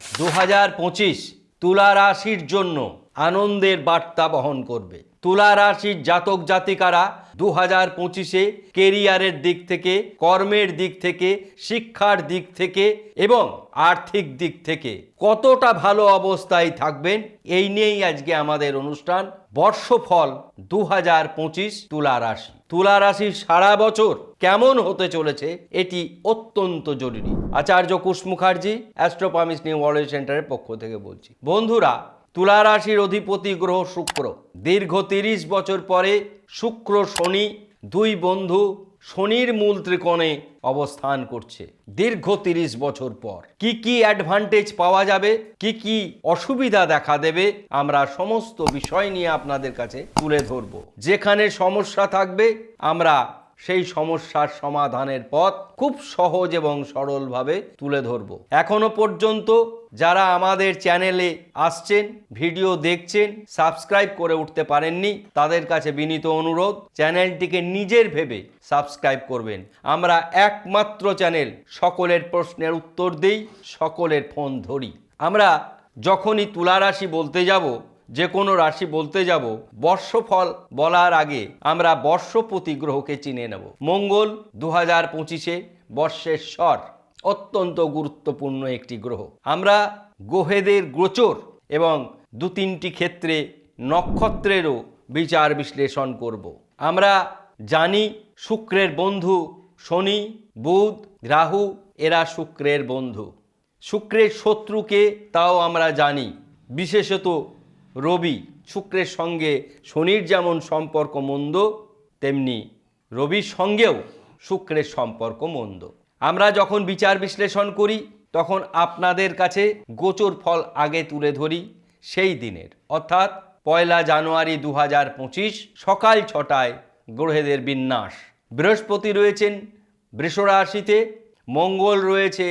দু হাজার পঁচিশ তুলা রাশির জন্য আনন্দের বার্তা বহন করবে। তুলা রাশির জাতক জাতিকারা দু হাজার পঁচিশে কেরিয়ারের দিক থেকে, কর্মের দিক থেকে, শিক্ষার দিক থেকে এবং আর্থিক দিক থেকে কতটা ভালো অবস্থায় থাকবেন এই নিয়েই আজকে আমাদের অনুষ্ঠান। বর্ষফল দু হাজার পঁচিশ তুলা রাশি। তুলা রাশির সারা বছর কেমন হতে চলেছে এটি অত্যন্ত জরুরি। আচার্য কুশ মুখার্জি, অ্যাস্ট্রোপামিস নিউ ওয়ার্ল্ড সেন্টারের পক্ষ থেকে বলছি। বন্ধুরা তুলা রাশির অধিপতি গ্রহ শুক্র। দীর্ঘ তিরিশ বছর পরে শুক্র শনি, দুই বন্ধু শনির মূল ত্রিকোণে অবস্থান করছে। দীর্ঘ তিরিশ বছর পর। কি কি অ্যাডভান্টেজ পাওয়া যাবে? কি কি অসুবিধা দেখা দেবে? আমরা সমস্ত বিষয় নিয়ে আপনাদের কাছে তুলে ধরব। যেখানে সমস্যা থাকবে, আমরা সেই সমস্যার সমাধানের পথ খুব সহজ এবং সরলভাবে তুলে ধরব। এখনও পর্যন্ত যারা আমাদের চ্যানেলে আসছেন ভিডিও দেখছেন সাবস্ক্রাইব করে উঠতে পারেননি, তাদের কাছে বিনীত অনুরোধ চ্যানেলটিকে নিজের ভেবে সাবস্ক্রাইব করবেন। আমরা একমাত্র চ্যানেল সকলের প্রশ্নের উত্তর দেই, সকলের ফোন ধরি। আমরা যখনই তুলা রাশি বলতে যাব যে কোনো রাশি বলতে যাব, বর্ষফল বলার আগে আমরা বর্ষপতি গ্রহকে চিনে নেব। মঙ্গল দু হাজার পঁচিশে বর্ষের স্বর। অত্যন্ত গুরুত্বপূর্ণ একটি গ্রহ। আমরা গ্রহেদের গোচর এবং দু তিনটি ক্ষেত্রে নক্ষত্রেরও বিচার বিশ্লেষণ করব। আমরা জানি শুক্রের বন্ধু শনি, বুধ, রাহু, এরা শুক্রের বন্ধু। শুক্রের শত্রুকে তাও আমরা জানি, বিশেষত রবি। শুক্রের সঙ্গে শনির যেমন সম্পর্ক মন্দ, তেমনি রবির সঙ্গেও শুক্রের সম্পর্ক মন্দ। আমরা যখন বিচার বিশ্লেষণ করি, তখন আপনাদের কাছে গোচর ফল আগে তুলে ধরি, সেই দিনের। অর্থাৎ পয়লা জানুয়ারি দু পঁচিশ, সকাল ছটায় গ্রহেদের বিন্যাস। বৃহস্পতি রয়েছেন বৃষ রাশিতে, মঙ্গল রয়েছে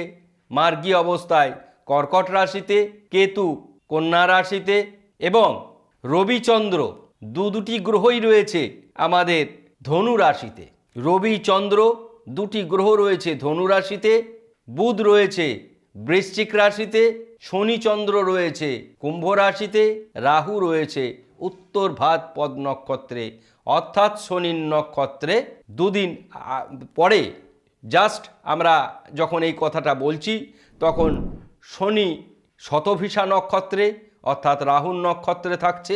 মার্গী অবস্থায়, কর্কট রাশিতে কেতু, কন্যা রাশিতে এবং রবিচন্দ্র দু দুটি গ্রহই রয়েছে আমাদের ধনু রাশিতে। রবি চন্দ্র দুটি গ্রহ রয়েছে, ধনু রাশিতে, বুধ রয়েছে, বৃশ্চিক রাশিতে, শনি চন্দ্র রয়েছে, কুম্ভ রাশিতে, রাহু রয়েছে, উত্তর ভাত পদ নক্ষত্রে। অর্থাৎ শনির নক্ষত্রে দুদিন পরে জাস্ট আমরা যখন এই কথাটা বলছি, তখন শনি শতভিসা নক্ষত্রে, অর্থাৎ রাহুর নক্ষত্রে থাকছে,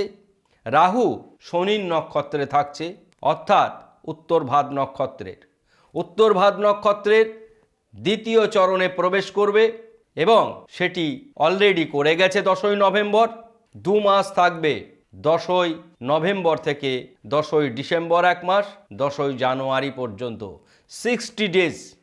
রাহু শনির নক্ষত্রে থাকছে, অর্থাৎ উত্তর ভাদ নক্ষত্রের। উত্তর ভাদ নক্ষত্রের দ্বিতীয় চরণে প্রবেশ করবে এবং সেটি অলরেডি করে গেছে দশই নভেম্বর। দু মাস থাকবে দশই নভেম্বর থেকে দশই ডিসেম্বর এক মাস, দশই জানুয়ারি পর্যন্ত। সিক্সটি ডেজ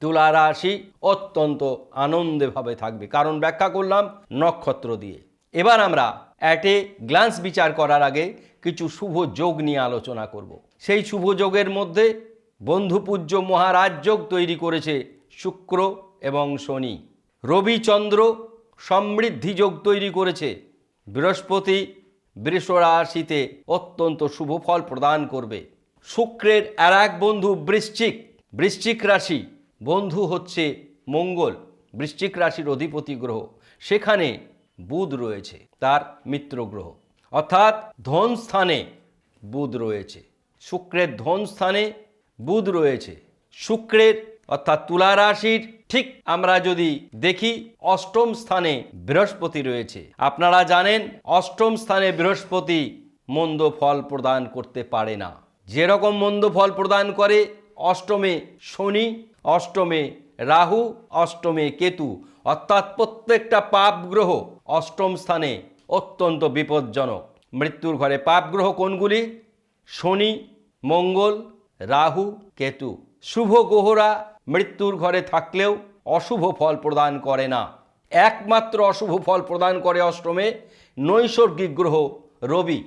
তুলা রাশি অত্যন্ত আনন্দেভাবে থাকবে। কারণ ব্যাখ্যা করলাম নক্ষত্র দিয়ে। এবার আমরা অ্যাটে গ্লান্স বিচার করার আগে কিছু শুভ যোগ নিয়ে আলোচনা করব। সেই শুভ যোগের মধ্যে বন্ধুপূজ্য মহারাজ যোগ তৈরি করেছে শুক্র এবং শনি। রবিচন্দ্র সমৃদ্ধি যোগ তৈরি করেছে। বৃহস্পতি বৃষ রাশিতে অত্যন্ত শুভ ফল প্রদান করবে। শুক্রের আর এক বন্ধু বৃশ্চিক। বৃশ্চিক রাশি বন্ধু হচ্ছে মঙ্গল। বৃশ্চিক রাশির অধিপতি গ্রহ। সেখানে বুধ রয়েছে, তার মিত্র গ্রহ। অর্থাৎ ধন স্থানে বুধ রয়েছে। শুক্রের ধন স্থানে বুধ রয়েছে, শুক্রের অর্থাৎ তুলা রাশির, ঠিক আমরা যদি দেখি অষ্টম স্থানে বৃহস্পতি রয়েছে। আপনারা জানেন, অষ্টম স্থানে বৃহস্পতি মন্দ ফল প্রদান করতে পারে না। যেরকম মন্দ ফল প্রদান করে, অষ্টমে শনি, অষ্টমে রাহু, অষ্টমে কেতু, অর্থাৎ প্রত্যেকটা পাপ গ্রহ অষ্টম স্থানে অত্যন্ত বিপজ্জনক। মৃত্যুর ঘরে পাপ গ্রহ কোনগুলি? শনি, মঙ্গল রাহু, কেতু, শুভ গ্রহরা মৃত্যুর ঘরে থাকলেও অশুভ ফল প্রদান করে না। একমাত্র অশুভ ফল প্রদান করে অষ্টমে নৈসর্গিক গ্রহ রবি।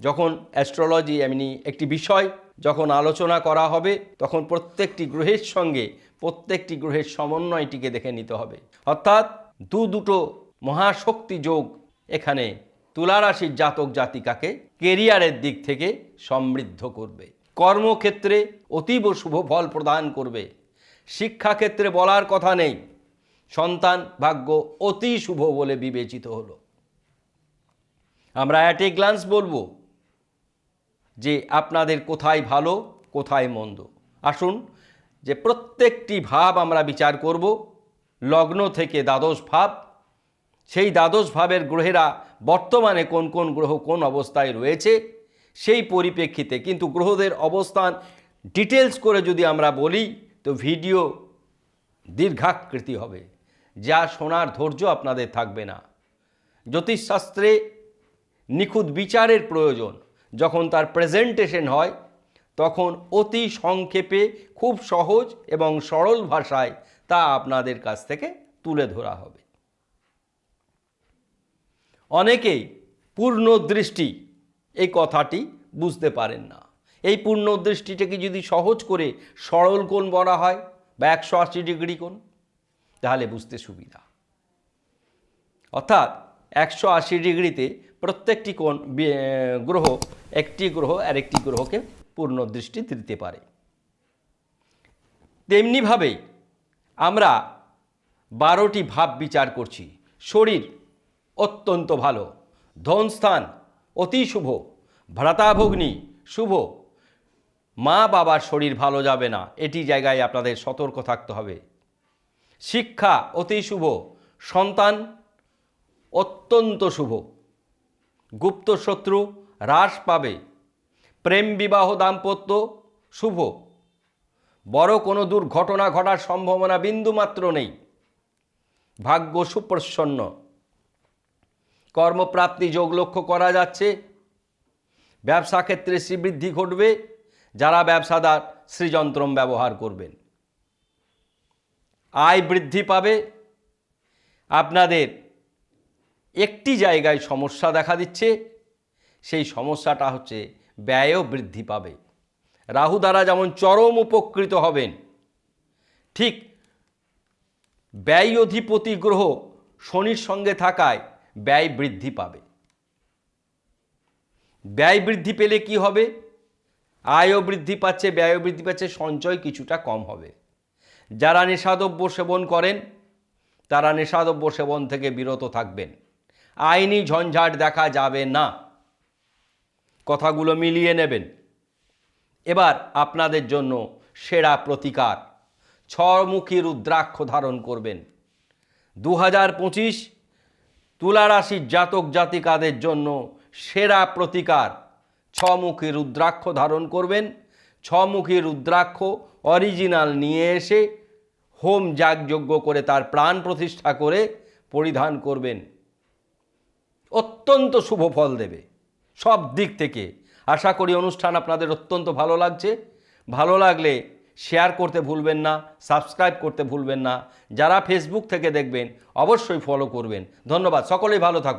যখন অ্যাস্ট্রোলজি এমনি একটি বিষয় যখন আলোচনা করা হবে, তখন প্রত্যেকটি গ্রহের সঙ্গে প্রত্যেকটি গ্রহের সমন্বয়টিকে দেখে নিতে হবে। অর্থাৎ দু দুটো মহাশক্তি যোগ এখানে তুলারাশির জাতক জাতিকাকে কেরিয়ারের দিক থেকে সমৃদ্ধ করবে। কর্মক্ষেত্রে অতীব শুভ ফল প্রদান করবে। শিক্ষাক্ষেত্রে বলার কথা নেই। সন্তান ভাগ্য অতি শুভ বলে বিবেচিত হলো। আমরা অ্যাট এ গ্লান্স বলব যে আপনাদের কোথায় ভালো, কোথায় মন্দ। আসুন যে প্রত্যেকটি ভাব আমরা বিচার করব। লগ্ন থেকে দ্বাদশ ভাব। সেই দ্বাদশ ভাবের গ্রহেরা বর্তমানে কোন কোন গ্রহ কোন অবস্থায় রয়েছে? সেই পরিপ্রেক্ষিতে কিন্তু গ্রহদের অবস্থান ডিটেলস করে যদি আমরা বলি, তো ভিডিও দীর্ঘাকৃতি হবে, যা শোনার ধৈর্য আপনাদের থাকবে না। জ্যোতিষশাস্ত্রে নিখুঁত বিচারের প্রয়োজন, যখন তার প্রেজেন্টেশন হয়, তখন অতি সংক্ষেপে, খুব সহজ এবং সরল ভাষায় তা আপনাদের কাছ থেকে তুলে ধরা হবে। অনেকেই পূর্ণ দৃষ্টি এই কথাটি বুঝতে পারেন না। এই পূর্ণ দৃষ্টিটাকে যদি সহজ করে সরল কোণ বলা হয় বা একশো আশি ডিগ্রি কোণ, তাহলে বুঝতে সুবিধা। অর্থাৎ একশো আশি ডিগ্রিতে প্রত্যেকটি কোণ গ্রহ, একটি গ্রহ আর একটি গ্রহকে পূর্ণ দৃষ্টি দিতে পারে। তেমনিভাবেই আমরা বারোটি ভাব বিচার করছি। শরীর অত্যন্ত ভালো, ধনস্থান অতি শুভ। ভ্রাতাভগ্নি, শুভ। মা বাবার শরীর ভালো যাবে না, এটি জায়গায় আপনাদের সতর্ক থাকতে হবে। শিক্ষা অতি শুভ, সন্তান অত্যন্ত শুভ। গুপ্ত শত্রু হ্রাস পাবে। প্রেম বিবাহ দাম্পত্য শুভ। বড় কোনো দুর্ঘটনা ঘটার সম্ভাবনা বিন্দুমাত্র নেই। ভাগ্য সুপ্রসন্ন। কর্মপ্রাপ্তি যোগ লক্ষ্য করা যাচ্ছে। ব্যবসা ক্ষেত্রে শ্রীবৃদ্ধি ঘটবে, যারা ব্যবসাদার শ্রীযন্ত্রম ব্যবহার করবেন। আয় বৃদ্ধি পাবে। আপনাদের একটি জায়গায় সমস্যা দেখা দিচ্ছে, সেই সমস্যাটা হচ্ছে ব্যয়ও বৃদ্ধি পাবে। রাহু দ্বারা যেমন চরম উপকৃত হবেন, ঠিক ব্যয় অধিপতি গ্রহ শনির সঙ্গে থাকায় ব্যয় বৃদ্ধি পাবে। ব্যয় বৃদ্ধি পেলে কি হবে? আয়ও বৃদ্ধি পাচ্ছে, ব্যয়ও বৃদ্ধি পাচ্ছে, সঞ্চয় কিছুটা কম হবে। যারা নেশাদ্রব্য সেবন করেন, তারা নেশাদ্রব্য সেবন থেকে বিরত থাকবেন। আইনি ঝঞ্ঝাট দেখা যাবে না। কথাগুলো মিলিয়ে নেবেন। এবার আপনাদের জন্য সেরা প্রতিকার ছমুখী রুদ্রাক্ষ ধারণ করবেন। দু হাজার পঁচিশ তুলারাশির জাতক জাতিকাদের জন্য সেরা প্রতিকার। ছমুখী রুদ্রাক্ষ ধারণ করবেন। ছমুখী রুদ্রাক্ষ অরিজিনাল নিয়ে এসে হোম যাগযজ্ঞ করে তার প্রাণ প্রতিষ্ঠা করে পরিধান করবেন। অত্যন্ত শুভ ফল দেবে সব দিক থেকে। আশা করি অনুষ্ঠান আপনাদের অত্যন্ত ভালো লাগছে। ভালো লাগলে শেয়ার করতে ভুলবেন না, সাবস্ক্রাইব করতে ভুলবেন না। যারা ফেসবুক থেকে দেখবেন, অবশ্যই ফলো করবেন। ধন্যবাদ, সকলেই ভালো থাকুন।